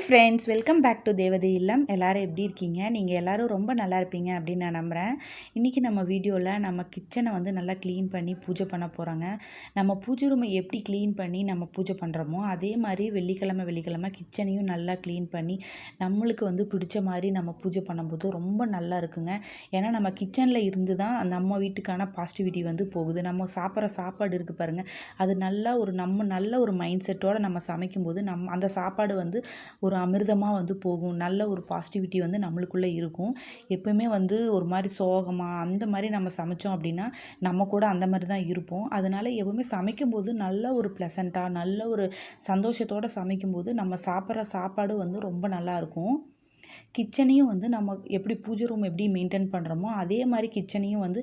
Hi friends welcome back to Devathi Illam எல்லோரும் எப்படி இருக்கீங்க? நீங்கள் எல்லோரும் ரொம்ப நல்லா இருப்பீங்க அப்படின்னு நான் நம்புகிறேன் இன்றைக்கி நம்ம வீடியோவில் நம்ம கிச்சனை வந்து நல்லா க்ளீன் பண்ணி பூஜை பண்ண போகிறாங்க நம்ம பூஜை ரூமை எப்படி க்ளீன் பண்ணி நம்ம பூஜை பண்ணுறோமோ அதே மாதிரி வெள்ளிக்கிழமை வெள்ளிக்கிழமை கிச்சனையும் நல்லா க்ளீன் பண்ணி நம்மளுக்கு வந்து பிடிச்ச மாதிரி நம்ம பூஜை பண்ணும்போது ரொம்ப நல்லா இருக்குங்க. ஏன்னா நம்ம கிச்சனில் இருந்து தான் நம்ம வீட்டுக்கான பாசிட்டிவிட்டி வந்து போகுது. நம்ம சாப்பிட்ற சாப்பாடு இருக்குது பாருங்கள் அது நல்லா ஒரு நம்ம நல்ல ஒரு மைண்ட் செட்டோடு நம்ம சமைக்கும்போது நம்ம அந்த சாப்பாடு வந்து ஒரு ஒரு அமிர்தமாக வந்து போகும். நல்ல ஒரு பாசிட்டிவிட்டி வந்து நம்மளுக்குள்ளே இருக்கும். எப்பவுமே வந்து ஒரு மாதிரி சோகமாக அந்த மாதிரி நம்ம சமைச்சோம் அப்படின்னா நம்ம கூட அந்த மாதிரி தான் இருப்போம். அதனால் எப்பவுமே சமைக்கும்போது நல்ல ஒரு ப்ளசண்ட்டாக நல்ல ஒரு சந்தோஷத்தோடு சமைக்கும்போது நம்ம சாப்பிட்ற சாப்பாடு வந்து ரொம்ப நல்லாயிருக்கும் கிச்சனையும் வந்து நம்ம எப்படி பூஜை ரூம் எப்படி மெயின்டைன் பண்ணுறோமோ அதே மாதிரி கிச்சனையும் வந்து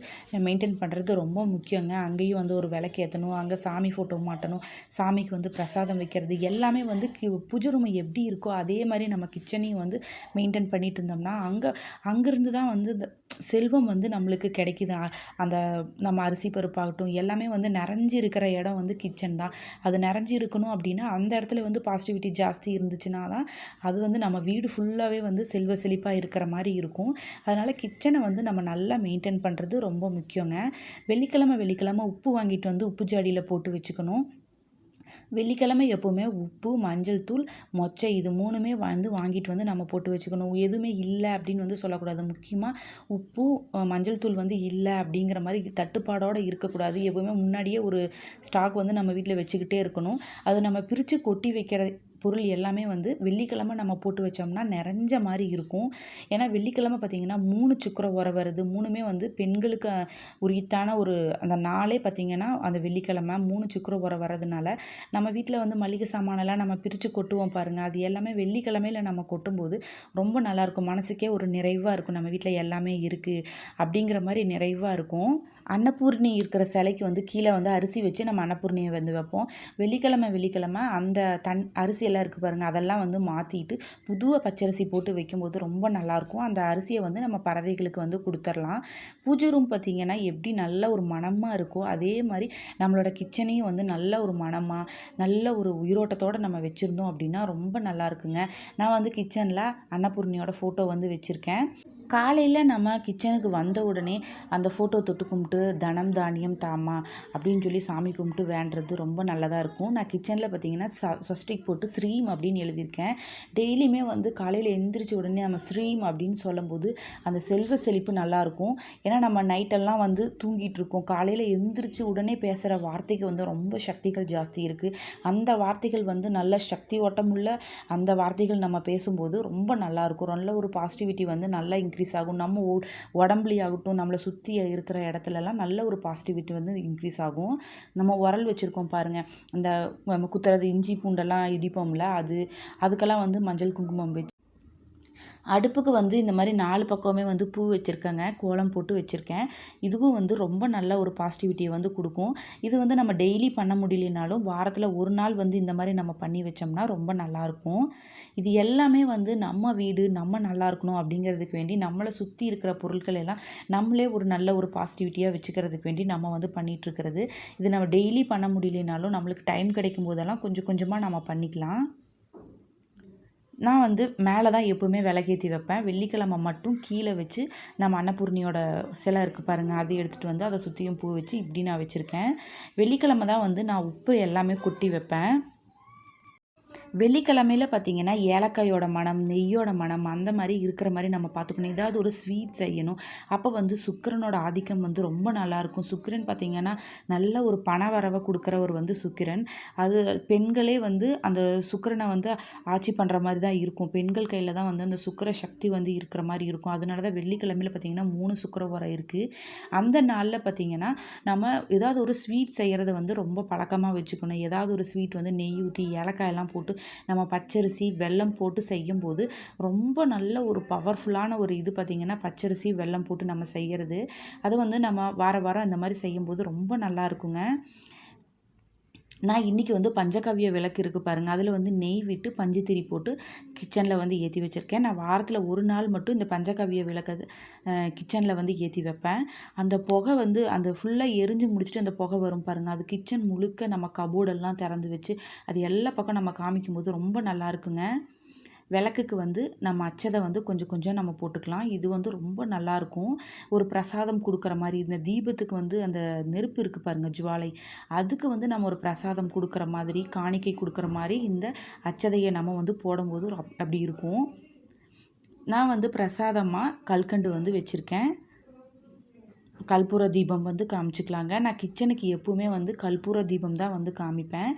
மெயின்டைன் பண்ணுறது ரொம்ப முக்கியங்க. அங்கேயும் வந்து ஒரு விளக்கு ஏற்றணும் அங்கே சாமி ஃபோட்டோ மாட்டணும் சாமிக்கு வந்து பிரசாதம் வைக்கிறது எல்லாமே வந்து கி பூஜை ரூம் எப்படி இருக்கோ அதே மாதிரி நம்ம கிச்சனையும் வந்து மெயின்டைன் பண்ணிட்டு இருந்தோம்னா அங்கே அங்கேருந்து தான் வந்து இந்த செல்வம் வந்து நம்மளுக்கு கிடைக்குது. அந்த நம்ம அரிசி பருப்பாகட்டும் எல்லாமே வந்து நிறைஞ்சு இருக்கிற இடம் வந்து கிச்சன் தான். அது நிறைஞ்சு இருக்கணும் அப்படின்னா அந்த இடத்துல வந்து பாசிட்டிவிட்டி ஜாஸ்தி இருந்துச்சுன்னா தான் அது வந்து நம்ம வீடு ஃபுல்லாகவே வந்து செல்வ செழிப்பாக இருக்கிற மாதிரி இருக்கும். அதனால் கிச்சனை வந்து நம்ம நல்லா மெயின்டைன் பண்ணுறது ரொம்ப முக்கியங்க. வெள்ளிக்கிழமை வெள்ளிக்கிழமை உப்பு வாங்கிட்டு வந்து உப்பு ஜாடியில் போட்டு வச்சுக்கணும். வெள்ளிக்கிழமை எப்போவுமே உப்பு மஞ்சள் தூள் மொச்சை இது மூணுமே வந்து வாங்கிட்டு வந்து நம்ம போட்டு வச்சுக்கணும். எதுவுமே இல்லை அப்படின்னு வந்து சொல்லக்கூடாது. முக்கியமாக உப்பு மஞ்சள் தூள் வந்து இல்லை அப்படிங்கிற மாதிரி தட்டுப்பாடோடு இருக்கக்கூடாது. எப்போவுமே முன்னாடியே ஒரு ஸ்டாக் வந்து நம்ம வீட்டில் வச்சுக்கிட்டே இருக்கணும். அது நம்ம பிரித்து கொட்டி வைக்கிற பொருள் எல்லாமே வந்து வெள்ளிக்கிழமை நம்ம போட்டு வச்சோம்னா நிறைஞ்ச மாதிரி இருக்கும். ஏன்னா வெள்ளிக்கிழமை பார்த்திங்கன்னா மூணு சுக்கர உரம் வருது. மூணுமே வந்து பெண்களுக்கு உரித்தான ஒரு அந்த நாளே பார்த்திங்கன்னா அந்த வெள்ளிக்கிழமை மூணு சுக்கர உரம் வர்றதுனால நம்ம வீட்டில் வந்து மளிகை சாமானெல்லாம் நம்ம பிரித்து கொட்டுவோம் பாருங்கள் அது எல்லாமே வெள்ளிக்கிழமையில நம்ம கொட்டும்போது ரொம்ப நல்லாயிருக்கும் மனசுக்கே ஒரு நிறைவாக இருக்கும். நம்ம வீட்டில் எல்லாமே இருக்குது அப்படிங்கிற மாதிரி நிறைவாக இருக்கும். அன்னபூர்ணி இருக்கிற சிலைக்கு வந்து கீழே வந்து அரிசி வச்சு நம்ம அன்னபூர்ணியை வந்து வைப்போம். வெள்ளிக்கிழமை வெள்ளிக்கிழமை அந்த தன் அரிசியெல்லாம் இருக்குது பாருங்கள் அதெல்லாம் வந்து மாற்றிட்டு புது பச்சரிசி போட்டு வைக்கும்போது ரொம்ப நல்லாயிருக்கும். அந்த அரிசியை வந்து நம்ம பறவைகளுக்கு வந்து கொடுத்துர்லாம். பூஜை ரூம் பார்த்திங்கன்னா எப்படி நல்ல ஒரு மணமாக இருக்கோ அதே மாதிரி நம்மளோட கிச்சனையும் வந்து நல்ல ஒரு மணமாக நல்ல ஒரு உயிரோட்டத்தோடு நம்ம வச்சுருந்தோம் அப்படின்னா ரொம்ப நல்லா இருக்குங்க. நான் வந்து கிச்சனில் அன்னபூர்ணியோட ஃபோட்டோ வந்து வச்சுருக்கேன். காலையில் நம்ம கிச்சனுக்கு வந்த உடனே அந்த ஃபோட்டோ தொட்டு கும்பிட்டு தனம் தானியம் தாமா அப்படின்னு சொல்லி சாமி கும்பிட்டு வேண்டுறது ரொம்ப நல்லதாக இருக்கும். நான் கிச்சனில் பார்த்தீங்கன்னா சஷ்டிக் போட்டு ஸ்ரீம் அப்படின்னு எழுதியிருக்கேன். டெய்லியுமே வந்து காலையில் எந்திரிச்ச உடனே நம்ம ஸ்ரீம் அப்படின்னு சொல்லும்போது அந்த செல்வ செழிப்பு நல்லாயிருக்கும் ஏன்னா நம்ம நைட்டெல்லாம் வந்து தூங்கிட்டு இருக்கோம். காலையில் எந்திரிச்சு உடனே பேசுகிற வார்த்தைக்கு வந்து ரொம்ப சக்திகள் ஜாஸ்தி இருக்குது அந்த வார்த்தைகள் வந்து நல்ல சக்தி ஓட்டமுள்ள அந்த வார்த்தைகள் நம்ம பேசும்போது ரொம்ப நல்லாயிருக்கும் நல்ல ஒரு பாசிட்டிவிட்டி வந்து நல்லா இன்க்ரீஸ் இன்க்ரீஸ் ஆகும். நம்ம உடம்புலேயே ஆகட்டும் நம்மளை சுற்றி இருக்கிற இடத்துலலாம் நல்ல ஒரு பாசிட்டிவிட்டி வந்து இன்க்ரீஸ் ஆகும். நம்ம உரல் வச்சுருக்கோம் பாருங்கள் அந்த நம்ம குத்துறது இஞ்சி பூண்டெல்லாம் இடிப்போம்ல அது அதுக்கெல்லாம் வந்து மஞ்சள் குங்குமம் வச்சு அடுப்புக்கு வந்து இந்த மாதிரி நாலு பக்கமே வந்து பூ வச்சுருக்கேங்க. கோலம் போட்டு வச்சுருக்கேன். இதுவும் வந்து ரொம்ப நல்ல ஒரு பாசிட்டிவிட்டியை வந்து கொடுக்கும். இது வந்து நம்ம டெய்லி பண்ண முடியலனாலும் வாரத்தில் ஒரு நாள் வந்து இந்த மாதிரி நம்ம பண்ணி வச்சோம்னா ரொம்ப நல்லாயிருக்கும். இது எல்லாமே வந்து நம்ம வீடு நம்ம நல்லா இருக்கணும் அப்படிங்கிறதுக்கு வேண்டி நம்மளை சுற்றி இருக்கிற பொருட்கள் எல்லாம் நம்மளே ஒரு நல்ல ஒரு பாசிட்டிவிட்டியாக வச்சுக்கிறதுக்கு வேண்டி நம்ம வந்து பண்ணிகிட்ருக்கிறது இது நம்ம டெய்லி பண்ண முடியலனாலும் நம்மளுக்கு டைம் கிடைக்கும் போதெல்லாம் கொஞ்சம் கொஞ்சமாக நம்ம பண்ணிக்கலாம். நான் வந்து மேலே தான் எப்போவுமே விளக்கேற்றி வைப்பேன். வெள்ளிக்கிழமை மட்டும் கீழே வச்சு நம்ம அன்னபூர்ணியோட சிலை இருக்குது பாருங்கள் அதை எடுத்துகிட்டு வந்து அதை சுற்றியும் பூ வச்சு இப்படி நான் வச்சுருக்கேன். வெள்ளிக்கிழமை தான் வந்து நான் உப்பு எல்லாமே கொட்டி வைப்பேன். வெள்ளிக்கிழமையில் பார்த்தீங்கன்னா ஏலக்காயோட மனம் நெய்யோட மனம் அந்த மாதிரி இருக்கிற மாதிரி நம்ம பார்த்துக்கணும். ஏதாவது ஒரு ஸ்வீட் செய்யணும். அப்போ வந்து சுக்கரனோட ஆதிக்கம் வந்து ரொம்ப நல்லாயிருக்கும் சுக்கிரன் பார்த்தீங்கன்னா நல்ல ஒரு பண வரவை கொடுக்குறவர் வந்து சுக்கிரன். அது பெண்களே வந்து அந்த சுக்கரனை வந்து ஆட்சி பண்ணுற மாதிரி தான் இருக்கும். பெண்கள் கையில் தான் வந்து அந்த சுக்கிர சக்தி வந்து இருக்கிற மாதிரி இருக்கும். அதனால தான் வெள்ளிக்கிழமையில் பார்த்தீங்கன்னா மூணு சுக்கர உரம் இருக்குது அந்த நாளில் பார்த்தீங்கன்னா நம்ம ஏதாவது ஒரு ஸ்வீட் செய்கிறத வந்து ரொம்ப பழக்கமாக வச்சுக்கணும். ஏதாவது ஒரு ஸ்வீட் வந்து நெய் ஊற்றி ஏலக்காயெல்லாம் போட்டு நம்ம பச்சரிசி வெல்லம் போட்டு செய்யும்போது ரொம்ப நல்ல ஒரு பவர்ஃபுல்லான ஒரு இது பார்த்திங்கன்னா பச்சரிசி வெல்லம் போட்டு நம்ம செய்கிறது அது வந்து நம்ம வார வாரம் இந்த மாதிரி செய்யும்போது ரொம்ப நல்லா இருக்குங்க. நான் இன்றைக்கி வந்து பஞ்சகவ்ய விளக்கு இருக்குது பாருங்கள் அதில் வந்து நெய் விட்டு பஞ்சுத்திரி போட்டு கிச்சனில் வந்து ஏற்றி வச்சுருக்கேன். நான் வாரத்தில் ஒரு நாள் மட்டும் இந்த பஞ்சகவ்ய விளக்கு கிச்சனில் வந்து ஏற்றி வைப்பேன். அந்த புகை வந்து அந்த ஃபுல்லாக எரிஞ்சு முடிச்சுட்டு அந்த புகை வரும் பாருங்கள் அது கிச்சன் முழுக்க நம்ம கபோர்டெல்லாம் திறந்து வச்சு அது எல்லா பக்கம் நம்ம காமிக்கும்போது ரொம்ப நல்லா இருக்குங்க. விளக்குக்கு வந்து நம்ம அச்சதை வந்து கொஞ்சம் கொஞ்சம் நம்ம போட்டுக்கலாம். இது வந்து ரொம்ப நல்லாயிருக்கும் ஒரு பிரசாதம் கொடுக்குற மாதிரி இந்த தீபத்துக்கு வந்து அந்த நெருப்பு இருக்குது பாருங்கள் ஜுவாலை அதுக்கு வந்து நம்ம ஒரு பிரசாதம் கொடுக்குற மாதிரி காணிக்கை கொடுக்குற மாதிரி இந்த அச்சதையை நம்ம வந்து போடும்போது அப்படி இருக்கும். நான் வந்து பிரசாதமாக கல்கண்டு வந்து வச்சுருக்கேன். கற்பூர தீபம் வந்து காமிச்சிக்கலாங்க. நான் கிச்சனுக்கு எப்போவுமே வந்து கற்பூர தீபம் தான் வந்து காமிப்பேன்.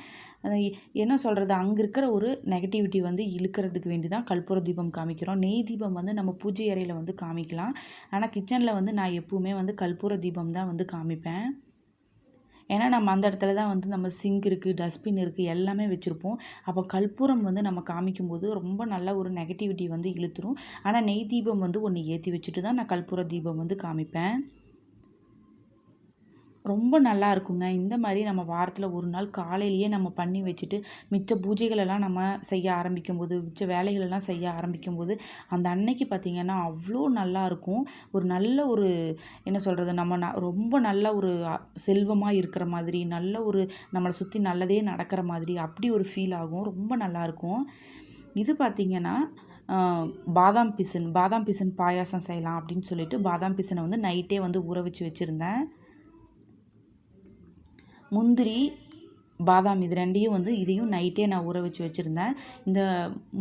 என்ன சொல்கிறது அங்கே இருக்கிற ஒரு நெகட்டிவிட்டி வந்து இழுக்கிறதுக்கு வேண்டி தான் கற்பூர தீபம் காமிக்கிறோம். நெய் தீபம் வந்து நம்ம பூஜை அறையில் வந்து காமிக்கலாம். ஆனால் கிச்சனில் வந்து நான் எப்போவுமே வந்து கற்பூர தீபம் தான் வந்து காமிப்பேன். ஏன்னா நம்ம அந்த இடத்துல தான் வந்து நம்ம சிங்க் இருக்குது டஸ்ட்பின் இருக்குது எல்லாமே வச்சுருப்போம். அப்போ கற்பூரம் வந்து நம்ம காமிக்கும்போது ரொம்ப நல்ல ஒரு நெகட்டிவிட்டி வந்து இழுத்துரும். ஆனால் நெய் தீபம் வந்து ஒன்று ஏற்றி வச்சுட்டு தான் நான் கற்பூர தீபம் வந்து காமிப்பேன். ரொம்ப நல்லா இருக்குங்க. இந்த மாதிரி நம்ம வாரத்தில் ஒரு நாள் காலையிலேயே நம்ம பண்ணி வச்சுட்டு மிச்ச பூஜைகளெல்லாம் நம்ம செய்ய ஆரம்பிக்கும் போது மிச்ச வேலைகளெல்லாம் செய்ய ஆரம்பிக்கும் போது அந்த அன்னைக்கு பார்த்திங்கன்னா அவ்வளோ நல்லா இருக்கும். ஒரு நல்ல ஒரு என்ன சொல்கிறது நம்ம ந ரொம்ப நல்ல ஒரு செல்வமாக இருக்கிற மாதிரி நல்ல ஒரு நம்மளை சுற்றி நல்லதே நடக்கிற மாதிரி அப்படி ஒரு ஃபீல் ஆகும். ரொம்ப நல்லாயிருக்கும் இது பார்த்திங்கன்னா பாதாம் பிசன் பாதாம் பிசன் பாயாசம் செய்யலாம் அப்படின்னு சொல்லிட்டு பாதாம் பிசனை வந்து நைட்டே வந்து ஊற வச்சு வச்சுருந்தேன். முந்திரி பாதாம் இது ரெண்டையும் வந்து இதையும் நைட்டே நான் ஊற வச்சு வச்சுருந்தேன். இந்த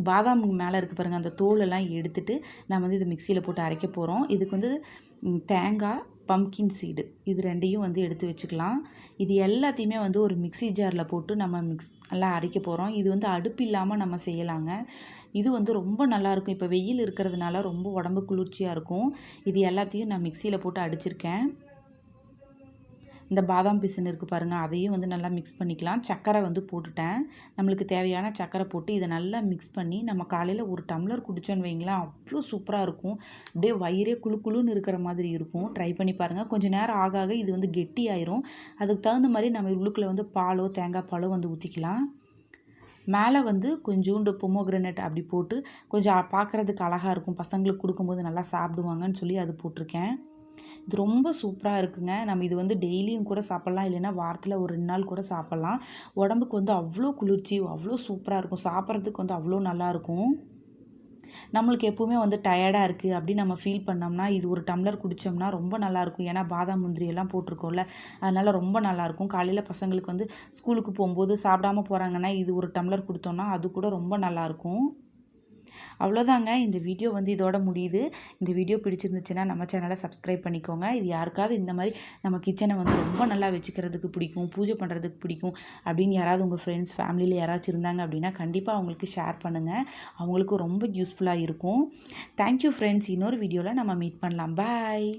பாதாம் மேலே இருக்குது பாருங்கள் அந்த தோலெல்லாம் எடுத்துகிட்டு நான் வந்து இது மிக்சியில் போட்டு அரைக்க போகிறோம் இதுக்கு வந்து தேங்காய் பம்கின் சீடு இது ரெண்டையும் வந்து எடுத்து வச்சுக்கலாம். இது எல்லாத்தையுமே வந்து ஒரு மிக்சி ஜாரில் போட்டு நம்ம மிக்ஸ் நல்லா அரைக்க போகிறோம் இது வந்து அடுப்பு இல்லாமல் நம்ம செய்யலாங்க. இது வந்து ரொம்ப நல்லாயிருக்கும் இப்போ வெயில் இருக்கிறதுனால ரொம்ப உடம்பு குளிர்ச்சியாக இருக்கும். இது எல்லாத்தையும் நான் மிக்சியில் போட்டு அடிச்சிருக்கேன். இந்த பாதாம் பிசின் இருக்குது பாருங்கள் அதையும் வந்து நல்லா மிக்ஸ் பண்ணிக்கலாம். சக்கரை வந்து போட்டுட்டேன். நம்மளுக்கு தேவையான சக்கரை போட்டு இதை நல்லா மிக்ஸ் பண்ணி நம்ம காலையில் ஒரு டம்ளர் குடிச்சோன்னு வைங்களேன் அவ்வளோ சூப்பராக இருக்கும். அப்படியே வயிறே குழு குழுன்னு இருக்கிற மாதிரி இருக்கும். ட்ரை பண்ணி பாருங்கள் கொஞ்சம் நேரம் ஆக ஆக இது வந்து கெட்டி ஆயிரும். அதுக்கு தகுந்த மாதிரி நம்ம உள்ளுக்குள்ளே வந்து பாலோ தேங்காய் பாலோ வந்து ஊற்றிக்கலாம் மேலே வந்து கொஞ்சோண்டு பொமோக்ரனட் அப்படி போட்டு கொஞ்சம் பார்க்குறதுக்கு அழகாக இருக்கும். பசங்களுக்கு கொடுக்கும்போது நல்லா சாப்பிடுவாங்கன்னு சொல்லி அது போட்டிருக்கேன். இது ரொம்ப சூப்பராக இருக்குங்க. நம்ம இது வந்து டெய்லியும் கூட சாப்பிட்லாம். இல்லைன்னா வாரத்தில் ஒரு ரெண்டு நாள் கூட சாப்பிட்லாம். உடம்புக்கு வந்து அவ்வளோ குளிர்ச்சி அவ்வளோ சூப்பராக இருக்கும். சாப்பிட்றதுக்கு வந்து அவ்வளோ நல்லாயிருக்கும் நம்மளுக்கு எப்போவுமே வந்து டயர்டாக இருக்குது அப்படின்னு நம்ம ஃபீல் பண்ணோம்னா இது ஒரு டம்ளர் குடித்தோம்னா ரொம்ப நல்லாயிருக்கும் ஏன்னா பாதாம் முந்திரி எல்லாம் போட்டிருக்கோம்ல. அதனால் ரொம்ப நல்லாயிருக்கும் காலையில் பசங்களுக்கு வந்து ஸ்கூலுக்கு போகும்போது சாப்பிடாம போகிறாங்கன்னா இது ஒரு டம்ளர் கொடுத்தோம்னா அது கூட ரொம்ப நல்லாயிருக்கும் அவ்வளோதாங்க. இந்த வீடியோ வந்து இதோட முடியுது. இந்த வீடியோ பிடிச்சிருந்துச்சுன்னா நம்ம சேனலை சப்ஸ்கிரைப் பண்ணிக்கோங்க. இது யாருக்காவது இந்த மாதிரி நம்ம கிச்சனை வந்து ரொம்ப நல்லா வச்சுக்கிறதுக்கு பிடிக்கும் பூஜை பண்ணுறதுக்கு பிடிக்கும் அப்படின்னு யாராவது உங்கள் ஃப்ரெண்ட்ஸ் ஃபேமிலியில் யாராச்சும் இருந்தாங்க அப்படின்னா கண்டிப்பாக அவங்களுக்கு ஷேர் பண்ணுங்கள் அவங்களுக்கு ரொம்ப யூஸ்ஃபுல்லாக இருக்கும். தேங்க்யூ ஃப்ரெண்ட்ஸ் இன்னொரு வீடியோவில் நம்ம மீட் பண்ணலாம். பாய்